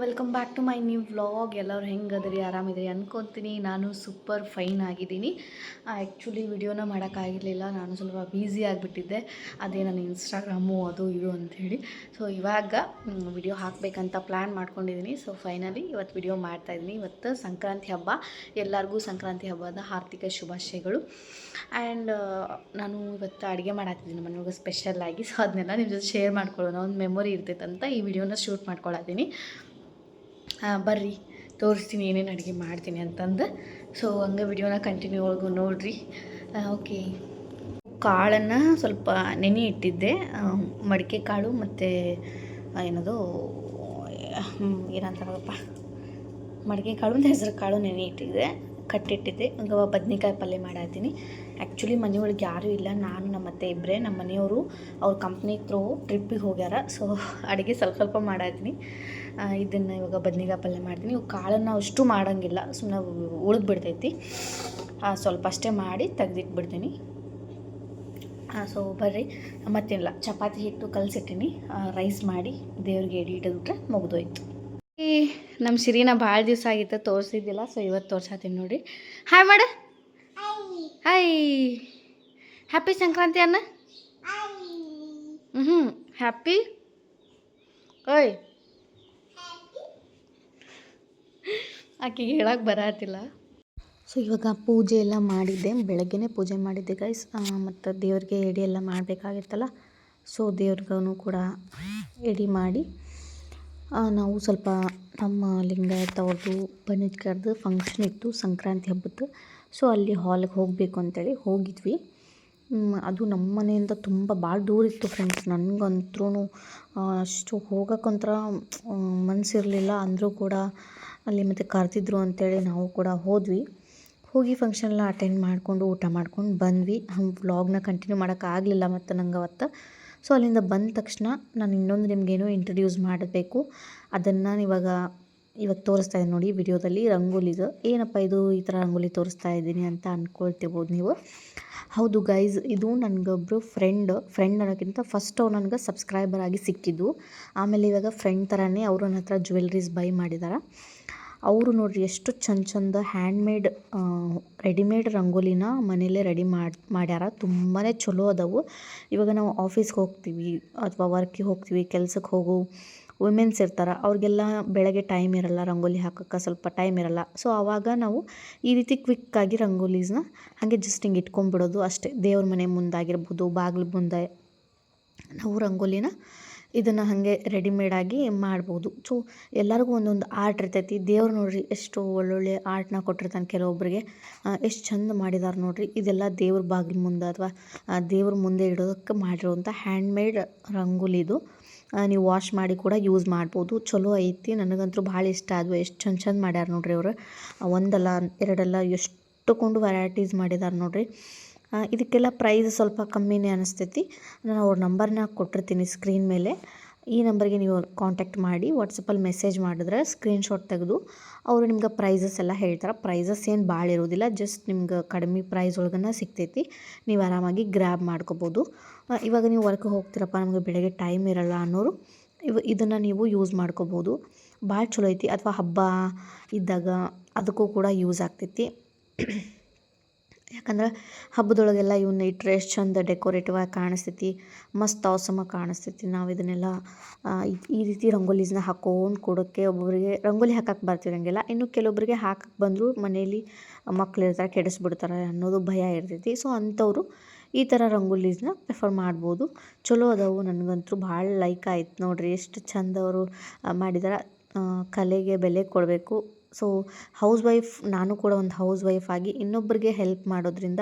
Welcome back to my new vlog ಎಲ್ಲರೂ ಹೆಂಗದ್ರಿ ಆರಾಮಿದ್ರಿ ಅನ್ಕೊತೀನಿ. ನಾನು ಸೂಪರ್ ಫೈನ್ ಆಗಿದ್ದೀನಿ. ಆ್ಯಕ್ಚುಲಿ ವಿಡಿಯೋನ ಮಾಡೋಕ್ಕಾಗಿರಲಿಲ್ಲ. ನಾನು ಸ್ವಲ್ಪ ಬ್ಯುಸಿ ಆಗಿಬಿಟ್ಟಿದ್ದೆ. ಅದೇ ನನ್ನ ಇನ್ಸ್ಟಾಗ್ರಾಮು ಅದು, ಇದು ಅಂಥೇಳಿ ಸೊ ಇವಾಗ ವಿಡಿಯೋ ಹಾಕಬೇಕಂತ ಪ್ಲ್ಯಾನ್ ಮಾಡ್ಕೊಂಡಿದ್ದೀನಿ. ಸೊ ಫೈನಲಿ ಇವತ್ತು ವಿಡಿಯೋ ಮಾಡ್ತಾಯಿದ್ದೀನಿ ಇವತ್ತು ಸಂಕ್ರಾಂತಿ ಹಬ್ಬ. ಎಲ್ಲರಿಗೂ ಸಂಕ್ರಾಂತಿ ಹಬ್ಬದ ಆರ್ಥಿಕ ಶುಭಾಶಯಗಳು. ಆ್ಯಂಡ್ ನಾನು ಇವತ್ತು ಅಡುಗೆ ಮಾಡಾತಿದ್ದೀನಿ ಮನೆಯೊಳಗೆ ಸ್ಪೆಷಲ್ಲಾಗಿ ಸೊ ಅದನ್ನೆಲ್ಲ ನಿಮ್ಮ ಜೊತೆ ಶೇರ್ ಮಾಡ್ಕೊಳ್ಳೋಣ. ಒಂದು ಮೆಮೊರಿ ಇರ್ತೈತೆ ಅಂತ ಈ ವಿಡಿಯೋನ ಶೂಟ್ ಮಾಡ್ಕೊಳತ್ತೀನಿ. ಬರ್ರಿ. ತೋರಿಸ್ತೀನಿ, ಏನೇನು ಅಡುಗೆ ಮಾಡ್ತೀನಿ ಅಂತಂದು. ಸೊ ಹಂಗೆ ವಿಡಿಯೋನ ಕಂಟಿನ್ಯೂ ಒಳಗು ನೋಡಿರಿ. ಓಕೆ ಕಾಳನ್ನು ಸ್ವಲ್ಪ ನೆನೆ ಇಟ್ಟಿದ್ದೆ. ಮಡಿಕೆ ಕಾಳು ಮತ್ತು ಏನದು ಏನಂತಾರಪ್ಪ ಮಡಿಕೆ ಕಾಳು ಹೆಸರು ಕಾಳು ನೆನೆ ಇಟ್ಟಿದ್ದೆ. ಕಟ್ಟಿಟ್ಟಿದ್ದೆ. ಈಗ ಬದ್ನೆಕಾಯಿ ಪಲ್ಯ ಮಾಡತ್ತೀನಿ ಆ್ಯಕ್ಚುಲಿ ಮನೆಯೊಳಗೆ ಯಾರೂ ಇಲ್ಲ. ನಾನು ನಮ್ಮ ಅತ್ತೆ ಇಬ್ಬರೇ ನಮ್ಮ ಮನೆಯವರು ಅವ್ರ ಕಂಪ್ನಿ ತ್ರೂ ಟ್ರಿಪ್ಪಿಗೆ ಹೋಗ್ಯಾರ. ಸೊ ಅಡುಗೆ ಸ್ವಲ್ಪ ಸ್ವಲ್ಪ ಮಾಡತ್ತೀನಿ ಇದನ್ನು ಇವಾಗ ಬದ್ನೆಕಾಯಿ ಪಲ್ಯ ಮಾಡ್ತೀನಿ. ಇವು ಕಾಳನ್ನು ಅಷ್ಟು ಮಾಡೋಂಗಿಲ್ಲ. ಸುಮ್ಮನೆ ಉಳಿದು ಬಿಡ್ತೈತಿ. ಸ್ವಲ್ಪ ಅಷ್ಟೇ ಮಾಡಿ ತೆಗ್ದಿಟ್ಬಿಡ್ತೀನಿ. ಸೊ ಬರ್ರಿ. ಮತ್ತೇನಿಲ್ಲ. ಚಪಾತಿ ಹಿಟ್ಟು ಕಲಸಿಟ್ಟಿನಿ. ರೈಸ್ ಮಾಡಿ ದೇವ್ರಿಗೆ ಎಡಿ ಇಟ್ಟುಬಿಟ್ರೆ ಮುಗಿದೋಯ್ತು. ನಮ್ಮ ಸಿರಿನ ಭಾಳ ದಿವಸ ಆಗಿತ್ತು ತೋರಿಸಿದ್ದಿಲ್ಲ ಸೊ ಇವತ್ತು ತೋರ್ಸತ್ತೀನಿ ನೋಡಿ. ಹಾಯ್ ಮಾಡ. ಹಾಯ್ ಹ್ಯಾಪಿ ಸಂಕ್ರಾಂತಿ ಅನ್ನ ಹ್ಞೂ ಹ್ಯಾಪಿ ಓಯ್. ಆಕೆಗೆ ಹೇಳಕ್ಕೆ ಬರತ್ತಿಲ್ಲ ಸೊ ಇವಾಗ ಪೂಜೆ ಎಲ್ಲ ಮಾಡಿದ್ದೆ ಬೆಳಗ್ಗೆನೇ ಪೂಜೆ ಮಾಡಿದ್ದೆ ಗೈಸ್ ಮತ್ತು ದೇವ್ರಿಗೆ ಎಡೆ ಎಲ್ಲ ಮಾಡಬೇಕಾಗಿತ್ತಲ್ಲ ಸೊ ದೇವ್ರಿಗೂ ಕೂಡ ಎಡಿ ಮಾಡಿ ನಾವು ಸ್ವಲ್ಪ ನಮ್ಮ ಲಿಂಗಾಯತ ಅವ್ರದ್ದು ಕರೆದು ಫಂಕ್ಷನ್ ಇತ್ತು ಸಂಕ್ರಾಂತಿ ಹಬ್ಬದ್ದು. ಸೊ ಅಲ್ಲಿ ಹಾಲಿಗೆ ಹೋಗಬೇಕು ಅಂತೇಳಿ ಹೋಗಿದ್ವಿ. ಅದು ನಮ್ಮ ಮನೆಯಿಂದ ತುಂಬ ಭಾಳ ದೂರ ಇತ್ತು ಫ್ರೆಂಡ್ಸ್ ನನಗಂತ್ರೂ ಅಷ್ಟು ಹೋಗೋಕ್ಕಂತ್ರ ಮನಸ್ಸಿರಲಿಲ್ಲ ಅಂದರೂ ಕೂಡ ಅಲ್ಲಿ ಮತ್ತೆ ಕರೆದಿದ್ರು ಅಂತೇಳಿ ನಾವು ಕೂಡ ಹೋದ್ವಿ. ಹೋಗಿ ಫಂಕ್ಷನ್ ಎಲ್ಲ ಅಟೆಂಡ್ ಮಾಡಿಕೊಂಡು, ಊಟ ಮಾಡ್ಕೊಂಡು ಬಂದ್ವಿ. ಹಂಗೆ ವ್ಲಾಗ್ನ ಕಂಟಿನ್ಯೂ ಮಾಡೋಕ್ಕಾಗಲಿಲ್ಲ ಮತ್ತು ನಂಗೆ ಅವತ್ತು ಸೊ ಅಲ್ಲಿಂದ ಬಂದ ತಕ್ಷಣ ನಾನು ಇನ್ನೊಂದು ನಿಮಗೇನೋ ಇಂಟ್ರಡ್ಯೂಸ್ ಮಾಡಬೇಕು. ಅದನ್ನು ಇವಾಗ ಇವಾಗ ತೋರಿಸ್ತಾ ಇದ್ದೀನಿ ನೋಡಿ ವಿಡಿಯೋದಲ್ಲಿ ರಂಗೋಲಿದು. ಏನಪ್ಪ ಇದು ಈ ಥರ ರಂಗೋಲಿ ತೋರಿಸ್ತಾ ಇದ್ದೀನಿ ಅಂತ ಅಂದ್ಕೊಳ್ತಿರ್ಬೋದು ನೀವು. ಹೌದು ಗೈಸ್ ಇದು ನನಗೊಬ್ಬರು ಫ್ರೆಂಡ್ ಫ್ರೆಂಡ್ ಅನ್ನೋಕ್ಕಿಂತ ಫಸ್ಟ್ ಅವ್ರು ನನಗೆ ಸಬ್ಸ್ಕ್ರೈಬರ್ ಆಗಿ ಸಿಕ್ಕಿದ್ದು. ಆಮೇಲೆ ಇವಾಗ ಫ್ರೆಂಡ್ ಥರನೇ ಅವರು ನನ್ನ ಹತ್ರ ಜ್ಯುವೆಲ್ರೀಸ್ ಬೈ ಮಾಡಿದ್ದಾರೆ ಅವರು ನೋಡ್ರಿ ಎಷ್ಟು ಚಂದ ಚಂದ ಹ್ಯಾಂಡ್ಮೇಡ್ ರೆಡಿಮೇಡ್ ರಂಗೋಲಿನ ಮನೆಯಲ್ಲೇ ರೆಡಿ ಮಾಡಿ, ಮಾಡ್ಯಾರ. ತುಂಬಾ ಚಲೋ ಅದಾವು. ಇವಾಗ ನಾವು ಆಫೀಸ್ಗೆ ಹೋಗ್ತೀವಿ ಅಥವಾ ವರ್ಕಿಗೆ ಹೋಗ್ತೀವಿ ಕೆಲ್ಸಕ್ಕೆ ಹೋಗೋ ವುಮೆನ್ಸ್ ಇರ್ತಾರೆ, ಅವ್ರಿಗೆಲ್ಲ ಬೆಳಗ್ಗೆ ಟೈಮ್ ಇರಲ್ಲ ರಂಗೋಲಿ ಹಾಕೋಕ್ಕೆ, ಸ್ವಲ್ಪ ಟೈಮ್ ಇರಲ್ಲ. ಸೊ ಆವಾಗ ನಾವು ಈ ರೀತಿ ಕ್ವಿಕ್ಕಾಗಿ ರಂಗೋಲೀಸ್ನ ಹಾಗೆ ಜಸ್ಟ್ ಹಿಂಗೆ ಇಟ್ಕೊಂಡ್ಬಿಡೋದು ಅಷ್ಟೇ. ದೇವ್ರ ಮನೆ ಮುಂದಾಗಿರ್ಬೋದು, ಬಾಗಿಲು ಮುಂದೆ ನಾವು ರಂಗೋಲಿನ ಇದನ್ನು ಹಾಗೆ ರೆಡಿಮೇಡಾಗಿ ಮಾಡ್ಬೋದು. ಸೊ ಎಲ್ಲರಿಗೂ ಒಂದೊಂದು ಆರ್ಟ್ ಇರ್ತೈತಿ. ದೇವ್ರು ನೋಡಿರಿ ಎಷ್ಟು ಒಳ್ಳೊಳ್ಳೆ ಆರ್ಟ್ನ ಕೊಟ್ಟಿರ್ತಾನೆ ಕೆಲವೊಬ್ಬರಿಗೆ ಎಷ್ಟು ಚಂದ ಮಾಡಿದಾರೆ ನೋಡಿರಿ. ಇದೆಲ್ಲ ದೇವ್ರ ಬಾಗಿಲ ಮುಂದೆ ಅಥವಾ ದೇವ್ರ ಮುಂದೆ ಇಡೋದಕ್ಕೆ ಮಾಡಿರುವಂಥ ಹ್ಯಾಂಡ್ಮೇಡ್ ರಂಗೋಲಿ ಇದು. ನೀವು ವಾಶ್ ಮಾಡಿ ಕೂಡ ಯೂಸ್ ಮಾಡ್ಬೋದು. ಚಲೋ ಐತಿ. ನನಗಂತೂ ಭಾಳ ಇಷ್ಟ ಆದವು. ಎಷ್ಟು ಚಂದ ಚಂದ ಮಾಡ್ಯಾರ ನೋಡ್ರಿ ಅವರು. ಒಂದಲ್ಲ, ಎರಡಲ್ಲ ಎಷ್ಟು ಕೊಂಡು ವೆರೈಟೀಸ್ ಮಾಡಿದ್ದಾರೆ ನೋಡ್ರಿ. ಇದಕ್ಕೆಲ್ಲ ಪ್ರೈಸ್ ಸ್ವಲ್ಪ ಕಮ್ಮಿನೇ ಅನಿಸ್ತೈತಿ. ನಾನು ಅವ್ರ ನಂಬರ್ನ ಕೊಟ್ಟಿರ್ತೀನಿ ಸ್ಕ್ರೀನ್ ಮೇಲೆ. ಈ ನಂಬರ್ಗೆ ನೀವು ಕಾಂಟ್ಯಾಕ್ಟ್ ಮಾಡಿ ವಾಟ್ಸಪ್ಪಲ್ಲಿ ಮೆಸೇಜ್ ಮಾಡಿದ್ರೆ ಸ್ಕ್ರೀನ್ಶಾಟ್ ತೆಗೆದು ಅವರು ನಿಮ್ಗೆ ಪ್ರೈಸಸ್ ಎಲ್ಲ ಹೇಳ್ತಾರೆ. ಪ್ರೈಸಸ್ ಏನು ಭಾಳ ಇರೋದಿಲ್ಲ ಜಸ್ಟ್ ನಿಮ್ಗೆ ಕಡಿಮೆ ಪ್ರೈಸ್ ಒಳಗನ ಸಿಗ್ತೈತಿ. ನೀವು ಆರಾಮಾಗಿ ಗ್ರ್ಯಾಬ್ ಮಾಡ್ಕೋಬೋದು. ಇವಾಗ ನೀವು ವರ್ಕ್ ಹೋಗ್ತೀರಪ್ಪ, ನಮಗೆ ಬೆಳಗ್ಗೆ ಟೈಮ್ ಇರಲ್ಲ ಅನ್ನೋರು, ಇವ, ಇದನ್ನು ನೀವು ಯೂಸ್ ಮಾಡ್ಕೋಬೋದು. ಭಾಳ ಚಲೋ ಐತಿ. ಅಥವಾ ಹಬ್ಬ ಇದ್ದಾಗ ಅದಕ್ಕೂ ಕೂಡ ಯೂಸ್ ಆಗ್ತೈತಿ. ಯಾಕಂದ್ರೆ ಹಬ್ಬದೊಳಗೆಲ್ಲ ಇವನ್ನ ಇಟ್ಟರೆ ಎಷ್ಟು ಚಂದ ಡೆಕೋರೇಟಿವ್ ಆಗಿ ಕಾಣಿಸ್ತೈತಿ, ಮಸ್ತ್ ಅವಸಮ ಕಾಣಿಸ್ತೈತಿ. ನಾವು ಇದನ್ನೆಲ್ಲ ಈ ರೀತಿ ರಂಗೋಲೀಸ್ನ ಹಾಕೊಂಡು ಕೊಡೋಕ್ಕೆ ಒಬ್ಬೊಬ್ಬರಿಗೆ ರಂಗೋಲಿ ಹಾಕಕ್ಕೆ ಬರ್ತಿರಂಗಿಲ್ಲ ಇನ್ನು ಕೆಲವೊಬ್ಬರಿಗೆ ಹಾಕಕ್ಕೆ ಬಂದರೂ ಮನೇಲಿ ಮಕ್ಳು ಇರ್ತಾರೆ, ಕೆಡಿಸ್ಬಿಡ್ತಾರೆ ಅನ್ನೋದು ಭಯ ಇರ್ತೈತಿ. ಸೊ ಅಂಥವ್ರು ಈ ಥರ ರಂಗೋಲೀಸ್ನ ಪ್ರಿಫರ್ ಮಾಡ್ಬೋದು. ಚಲೋ ಅದಾವು ನನಗಂತೂ, ಭಾಳ ಲೈಕ್ ಆಯ್ತು ನೋಡ್ರಿ. ಎಷ್ಟು ಚಂದ ಅವರು ಮಾಡಿದಾರೆ. ಕಲೆಗೆ ಬೆಲೆ ಕೊಡಬೇಕು. ಸೊ ಹೌಸ್ ವೈಫ್ ನಾನು ಕೂಡ ಒಂದು ಹೌಸ್ ವೈಫ್ ಆಗಿ ಇನ್ನೊಬ್ಬರಿಗೆ ಹೆಲ್ಪ್ ಮಾಡೋದ್ರಿಂದ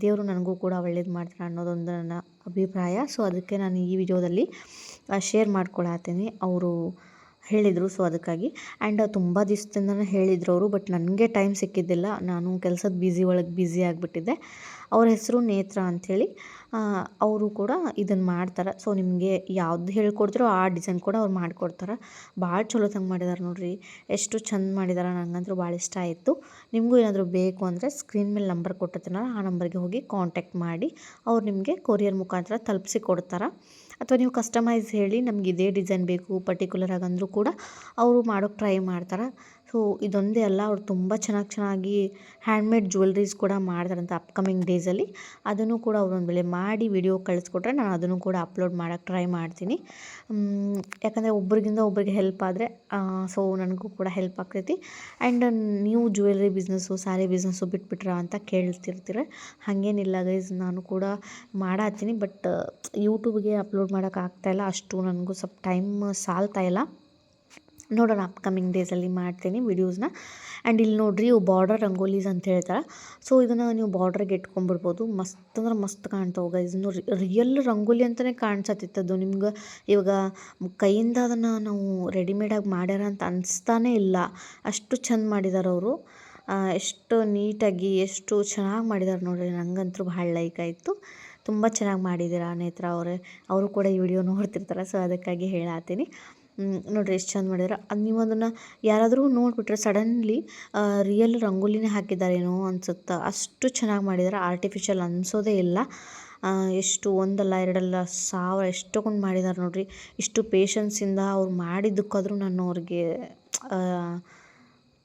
ದೇವರು ನನಗೂ ಕೂಡ ಒಳ್ಳೇದು ಮಾಡ್ತಾರೆ ಅನ್ನೋದೊಂದು ನನ್ನ ಅಭಿಪ್ರಾಯ. ಸೊ ಅದಕ್ಕೆ ನಾನು ಈ ವಿಡಿಯೋದಲ್ಲಿ ಶೇರ್ ಮಾಡ್ಕೊಳತ್ತೀನಿ ಅವರು ಹೇಳಿದರು. ಸೊ ಅದಕ್ಕಾಗಿ. ಆ್ಯಂಡ್ ತುಂಬ ದಿವಸದಿಂದನೂ ಹೇಳಿದರು ಅವರು ಬಟ್ ನನಗೆ ಟೈಮ್ ಸಿಕ್ಕಿದ್ದಿಲ್ಲ. ನಾನು ಕೆಲಸದ ಬ್ಯುಸಿ ಒಳಗೆ ಬ್ಯುಸಿ ಆಗಿಬಿಟ್ಟಿದ್ದೆ. ಅವ್ರ ಹೆಸರು ನೇತ್ರ ಅಂಥೇಳಿ ಅವರು ಕೂಡ ಇದನ್ನು ಮಾಡ್ತಾರೆ. ಸೊ ನಿಮಗೆ ಯಾವ್ದು ಹೇಳ್ಕೊಡ್ತಾರೋ ಆ ಡಿಸೈನ್ ಕೂಡ ಅವ್ರು ಮಾಡಿಕೊಡ್ತಾರೆ. ಭಾಳ ಚಲೋ ತಂಗೆ ಮಾಡಿದ್ದಾರೆ ನೋಡಿರಿ. ಎಷ್ಟು ಚಂದ ಮಾಡಿದ್ದಾರೆ ನನಗಂತೂ ಭಾಳ ಇಷ್ಟ ಆಯಿತು. ನಿಮಗೂ ಏನಾದರೂ ಬೇಕು ಅಂದರೆ ಸ್ಕ್ರೀನ್ ಮೇಲೆ ನಂಬರ್ ಕೊಟ್ಟಿರ್ತೀನಲ್ಲ ಆ ನಂಬರ್ಗೆ ಹೋಗಿ ಕಾಂಟ್ಯಾಕ್ಟ್ ಮಾಡಿ. ಅವ್ರು ನಿಮಗೆ ಕೊರಿಯರ್ ಮುಖಾಂತರ ತಲುಪಿಸಿ ಕೊಡ್ತಾರೆ. ಅಥವಾ ನೀವು ಕಸ್ಟಮೈಸ್ ಹೇಳಿ ನಮ್ಗೆ ಇದೇ ಡಿಸೈನ್ ಬೇಕು ಪರ್ಟಿಕ್ಯುಲರ್ ಆಗಂದ್ರೂ ಕೂಡ ಅವರು ಮಾಡೋಕ್ಕೆ ಟ್ರೈ ಮಾಡ್ತಾರೆ? ಸೊ, ಇದೊಂದೇ ಅಲ್ಲ, ಅವ್ರು ತುಂಬ ಚೆನ್ನಾಗಿ ಚೆನ್ನಾಗಿ ಹ್ಯಾಂಡ್ಮೇಡ್ ಜ್ಯುವೆಲ್ರೀಸ್ ಕೂಡ ಮಾಡ್ತಾರಂತೆ ಅಪ್ಕಮಿಂಗ್ ಡೇಸಲ್ಲಿ ಅದನ್ನು ಕೂಡ ಅವ್ರು ಒಂದು ವೇಳೆ ಮಾಡಿ ವಿಡಿಯೋ ಕಳಿಸ್ಕೊಟ್ರೆ ನಾನು ಅದನ್ನು ಕೂಡ ಅಪ್ಲೋಡ್ ಮಾಡೋಕ್ಕೆ ಟ್ರೈ ಮಾಡ್ತೀನಿ. ಯಾಕಂದರೆ ಒಬ್ರಿಗಿಂದ ಒಬ್ರಿಗೆ ಹೆಲ್ಪ್ ಆದರೆ ಸೊ ನನಗೂ ಕೂಡ ಹೆಲ್ಪ್ ಆಗ್ತೈತಿ. ಆ್ಯಂಡ್ ನೀವು ಜ್ಯುವೆಲ್ರಿ ಬಿಸ್ನೆಸ್ಸು ಸ್ಯಾರಿ ಬಿಸ್ನೆಸ್ಸು ಬಿಟ್ಬಿಟ್ರ ಅಂತ ಕೇಳ್ತಿರ್ತೀರ. ಹಾಗೇನಿಲ್ಲ ಗೈಸ್ ನಾನು ಕೂಡ ಮಾಡತ್ತೀನಿ. ಬಟ್ ಯೂಟ್ಯೂಬ್ಗೆ ಅಪ್ಲೋಡ್ ಮಾಡೋಕ್ಕಾಗ್ತಾಯಿಲ್ಲ ಅಷ್ಟು ನನಗೂ ಸ್ವಲ್ಪ ಟೈಮ್ ಸಾಲ್ತಾ ಇಲ್ಲ. ನೋಡೋಣ ಅಪ್ಕಮಿಂಗ್ ಡೇಸಲ್ಲಿ ಮಾಡ್ತೀನಿ ವಿಡಿಯೋಸ್ನ ಆ್ಯಂಡ್ ಇಲ್ಲಿ ನೋಡಿರಿ, ಇವು ಬಾರ್ಡರ್ ರಂಗೋಲೀಸ್ ಅಂತ ಹೇಳ್ತಾರೆ. ಸೊ ಇದನ್ನು ನೀವು ಬಾರ್ಡ್ರಿಗೆ ಇಟ್ಕೊಂಡ್ಬಿಡ್ಬೋದು. ಮಸ್ತ್ ಅಂದ್ರೆ ಮಸ್ತ್ ಕಾಣ್ತಾವ ಗೈಸ್ ನೋಡಿ ರಿಯಲ್ ರಂಗೋಲಿ ಅಂತಲೇ ಕಾಣಿಸತ್ತಿತ್ತದು. ನಿಮ್ಗೆ ಇವಾಗ ಕೈಯಿಂದ ಅದನ್ನು ನಾವು ರೆಡಿಮೇಡಾಗಿ ಮಾಡ್ಯಾರ ಅಂತ ಅನಿಸ್ತಾನೇ ಇಲ್ಲ. ಅಷ್ಟು ಚೆಂದ ಮಾಡಿದ್ದಾರೆ ಅವರು. ಎಷ್ಟು ನೀಟಾಗಿ, ಎಷ್ಟು ಚೆನ್ನಾಗಿ ಮಾಡಿದ್ದಾರೆ ನೋಡಿರಿ. ನಂಗಂತೂ ಭಾಳ ಲೈಕ್ ಆಯಿತು. ತುಂಬ ಚೆನ್ನಾಗಿ ಮಾಡಿದ್ದೀರಾ ನೇತ್ರ ಅವರೇ. ಅವರು ಕೂಡ ಈ ವಿಡಿಯೋ ನೋಡ್ತಿರ್ತಾರೆ. ಸೊ ಅದಕ್ಕಾಗಿ ಹೇಳತ್ತೀನಿ ನೋಡಿರಿ ಎಷ್ಟು ಚಂದ ಮಾಡಿದ್ರೆ. ಅದು ನೀವು ಅದನ್ನು ಯಾರಾದರೂ ನೋಡಿಬಿಟ್ರೆ ಸಡನ್ಲಿ ರಿಯಲ್ ರಂಗೋಲಿನೇ ಹಾಕಿದ್ದಾರೇನೋ ಅನ್ಸುತ್ತೆ? ಅಷ್ಟು ಚೆನ್ನಾಗಿ ಮಾಡಿದ್ದಾರೆ ಆರ್ಟಿಫಿಷಿಯಲ್ ಅನಿಸೋದೇ ಇಲ್ಲ. ಎಷ್ಟು ಒಂದಲ್ಲ, ಎರಡಲ್ಲ ಸಾವಿರ ಎಷ್ಟೊಂದು ಮಾಡಿದ್ದಾರೆ ನೋಡಿರಿ. ಇಷ್ಟು ಪೇಷನ್ಸಿಂದ ಅವ್ರು ಮಾಡಿದ್ದಕ್ಕಾದರೂ ನಾನು ಅವ್ರಿಗೆ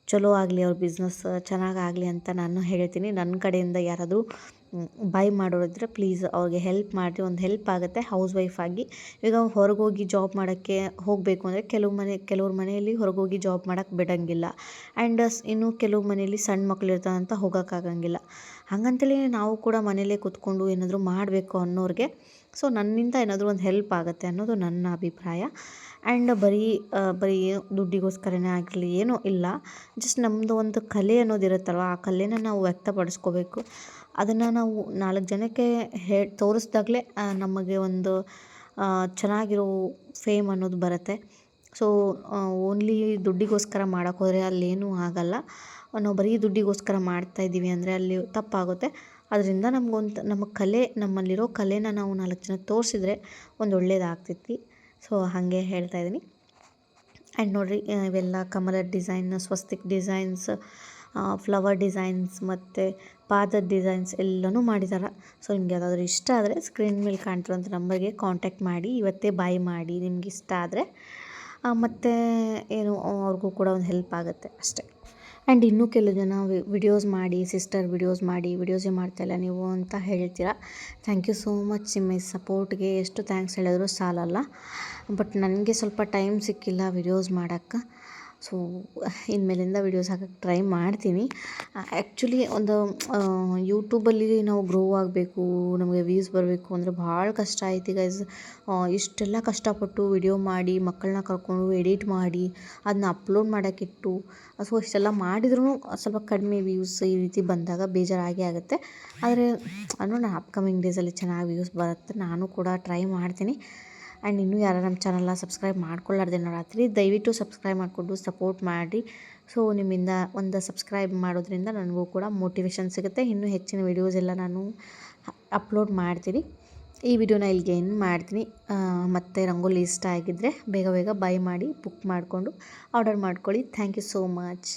ಚಲೋ ಆಗಲಿ, ಅವ್ರ ಬಿಸ್ನೆಸ್ ಚೆನ್ನಾಗಾಗಲಿ ಅಂತ ನಾನು ಹೇಳ್ತೀನಿ. ನನ್ನ ಕಡೆಯಿಂದ ಯಾರಾದರೂ ಬೈ ಮಾಡೋರಿದ್ರೆ ಪ್ಲೀಸ್ ಅವ್ರಿಗೆ ಹೆಲ್ಪ್ ಮಾಡಿ ಒಂದು ಹೆಲ್ಪ್ ಆಗುತ್ತೆ ಹೌಸ್ ವೈಫ್ ಆಗಿ. ಈಗ ಹೊರಗೆ ಹೋಗಿ ಜಾಬ್ ಮಾಡೋಕ್ಕೆ ಹೋಗಬೇಕು ಅಂದರೆ ಕೆಲವು ಮನೆ, ಕೆಲವ್ರ ಮನೆಯಲ್ಲಿ ಹೊರಗೆ ಹೋಗಿ ಜಾಬ್ ಮಾಡೋಕ್ಕೆ ಬಿಡೋಂಗಿಲ್ಲ ಆ್ಯಂಡ್ ಇನ್ನು ಕೆಲವು ಮನೆಯಲ್ಲಿ ಸಣ್ಣ ಮಕ್ಳು ಅಂತ ಹೋಗೋಕ್ಕಾಗಂಗಿಲ್ಲ ಹಾಗಂತಲೇ ನಾವು ಕೂಡ ಮನೆಯಲ್ಲೇ ಕೂತ್ಕೊಂಡು ಏನಾದರೂ ಮಾಡಬೇಕು ಅನ್ನೋರಿಗೆ ಸೊ ನನ್ನಿಂದ ಏನಾದರೂ ಒಂದು ಹೆಲ್ಪ್ ಆಗುತ್ತೆ ಅನ್ನೋದು ನನ್ನ ಅಭಿಪ್ರಾಯ. ಆ್ಯಂಡ್ ಬರೀ ಬರೀ ದುಡ್ಡಿಗೋಸ್ಕರನೇ ಆಗಲಿ ಏನೂ ಇಲ್ಲ. ಜಸ್ಟ್ ನಮ್ಮದು ಒಂದು ಕಲೆ ಅನ್ನೋದು ಇರುತ್ತಲ್ವ, ಆ ಕಲೆನ ನಾವು ವ್ಯಕ್ತಪಡಿಸ್ಕೋಬೇಕು. ಅದನ್ನು ನಾವು ನಾಲ್ಕು ಜನಕ್ಕೆ ಹೇ, ತೋರಿಸ್ದಾಗಲೇ ನಮಗೆ ಒಂದು ಚೆನ್ನಾಗಿರೋ ಫೇಮ್ ಅನ್ನೋದು ಬರುತ್ತೆ. ಸೊ ಓನ್ಲಿ ದುಡ್ಡಿಗೋಸ್ಕರ ಮಾಡೋಕ್ಕೋದ್ರೆ ಅಲ್ಲೇನೂ ಆಗೋಲ್ಲ. ನಾವು ಬರೀ ದುಡ್ಡಿಗೋಸ್ಕರ ಮಾಡ್ತಾ ಇದ್ದೀವಿ ಅಂದರೆ ಅಲ್ಲಿ ತಪ್ಪಾಗುತ್ತೆ. ಅದರಿಂದ ನಮಗೊಂದು ನಮ್ಮ ಕಲೆ, ನಮ್ಮಲ್ಲಿರೋ ಕಲೆನ ನಾವು ನಾಲ್ಕು ಜನಕ್ಕೆ ತೋರಿಸಿದ್ರೆ ಒಂದು ಒಳ್ಳೇದಾಗ್ತೈತಿ. ಸೊ, ಹಾಗೆ ಹೇಳ್ತಾ ಇದ್ದೀನಿ. ಆ್ಯಂಡ್ ನೋಡಿರಿ ಇವೆಲ್ಲ ಕಮಲ design, Swastik designs flower designs ಮತ್ತು ಪಾದದ ಡಿಸೈನ್ಸ್ ಎಲ್ಲನೂ ಮಾಡಿದ್ದಾರೆ ಸೊ, ನಿಮ್ಗೆ ಯಾವುದಾದ್ರೂ ಇಷ್ಟ ಆದರೆ ಸ್ಕ್ರೀನ್ ಮೇಲೆ ಕಾಣ್ತಿರೋಂಥ ನಂಬರ್ಗೆ ಕಾಂಟ್ಯಾಕ್ಟ್ ಮಾಡಿ, ಇವತ್ತೇ ಬೈ ಮಾಡಿ ನಿಮ್ಗೆ ಇಷ್ಟ ಆದರೆ. ಮತ್ತು ಏನು, ಅವ್ರಿಗೂ ಕೂಡ ಒಂದು ಹೆಲ್ಪ್ ಆಗುತ್ತೆ ಅಷ್ಟೇ. ಆ್ಯಂಡ್ ಇನ್ನೂ ಕೆಲವು ಜನ ವಿಡಿಯೋಸ್ ಮಾಡಿ ಸಿಸ್ಟರ್ ವಿಡಿಯೋಸ್ ಮಾಡಿ ವಿಡಿಯೋಸೇ ಮಾಡ್ತಾಯಿಲ್ಲ ನೀವು ಅಂತ ಹೇಳ್ತೀರಾ. ಥ್ಯಾಂಕ್ ಯು ಸೋ ಮಚ್ ನಿಮ್ಮ ಸಪೋರ್ಟ್ಗೆ ಎಷ್ಟು ಥ್ಯಾಂಕ್ಸ್ ಹೇಳಿದ್ರು ಸಾಲಲ್ಲ. ಬಟ್ ನನಗೆ ಸ್ವಲ್ಪ ಟೈಮ್ ಸಿಕ್ಕಿಲ್ಲ ವಿಡಿಯೋಸ್ ಮಾಡೋಕ್ಕೆ. ಸೊ ಇನ್ಮೇಲಿಂದ ವೀಡಿಯೋಸ್ ಹಾಕಕ್ಕೆ ಟ್ರೈ ಮಾಡ್ತೀನಿ. ಆ್ಯಕ್ಚುಲಿ ಒಂದು ಯೂಟ್ಯೂಬಲ್ಲಿ ನಾವು ಗ್ರೋ ಆಗಬೇಕು, ನಮಗೆ ವ್ಯೂಸ್ ಬರಬೇಕು ಅಂದರೆ ಭಾಳ ಕಷ್ಟ ಐತಿ ಗೈಸ್ ಇಷ್ಟೆಲ್ಲ ಕಷ್ಟಪಟ್ಟು ವಿಡಿಯೋ ಮಾಡಿ, ಮಕ್ಕಳನ್ನ ಕರ್ಕೊಂಡು ಎಡಿಟ್ ಮಾಡಿ ಅದನ್ನ ಅಪ್ಲೋಡ್ ಮಾಡೋಕ್ಕಿಟ್ಟು ಸೊ ಇಷ್ಟೆಲ್ಲ ಮಾಡಿದ್ರೂ ಸ್ವಲ್ಪ ಕಡಿಮೆ ವ್ಯೂಸ್ ಈ ರೀತಿ ಬಂದಾಗ ಬೇಜಾರಾಗೇ ಆಗುತ್ತೆ. ಆದರೆ ನಾನು ಅಪ್ಕಮಿಂಗ್ ಡೇಸಲ್ಲಿ ಚೆನ್ನಾಗಿ ವ್ಯೂಸ್ ಬರುತ್ತೆ, ನಾನು ಕೂಡ ಟ್ರೈ ಮಾಡ್ತೀನಿ. ಆ್ಯಂಡ್ ಇನ್ನೂ ಯಾರು ನಮ್ಮ ಚಾನಲ್ನ ಸಬ್ಸ್ಕ್ರೈಬ್ ಮಾಡ್ಕೊಳ್ಳಾರ್ದೇನೋ ರಾತ್ರಿ, ದಯವಿಟ್ಟು ಸಬ್ಸ್ಕ್ರೈಬ್ ಮಾಡಿಕೊಂಡು ಸಪೋರ್ಟ್ ಮಾಡಿ. ಸೊ, ನಿಮ್ಮಿಂದ ಒಂದು ಸಬ್ಸ್ಕ್ರೈಬ್ ಮಾಡೋದ್ರಿಂದ ನನಗೂ ಕೂಡ ಮೋಟಿವೇಶನ್ ಸಿಗುತ್ತೆ. ಇನ್ನೂ ಹೆಚ್ಚಿನ ವೀಡಿಯೋಸ್ ಎಲ್ಲ ನಾನು ಅಪ್ಲೋಡ್ ಮಾಡ್ತೀನಿ. ಈ ವಿಡಿಯೋನ ಇಲ್ಲಿಗೆ ಏನು ಮಾಡ್ತೀನಿ. ಮತ್ತು ರಂಗೋಲಿ ಇಷ್ಟ ಆಗಿದ್ದರೆ ಬೇಗ ಬೇಗ ಬೈ ಮಾಡಿ ಬುಕ್ ಮಾಡಿಕೊಂಡು ಆರ್ಡರ್ ಮಾಡ್ಕೊಳ್ಳಿ. Thank you so much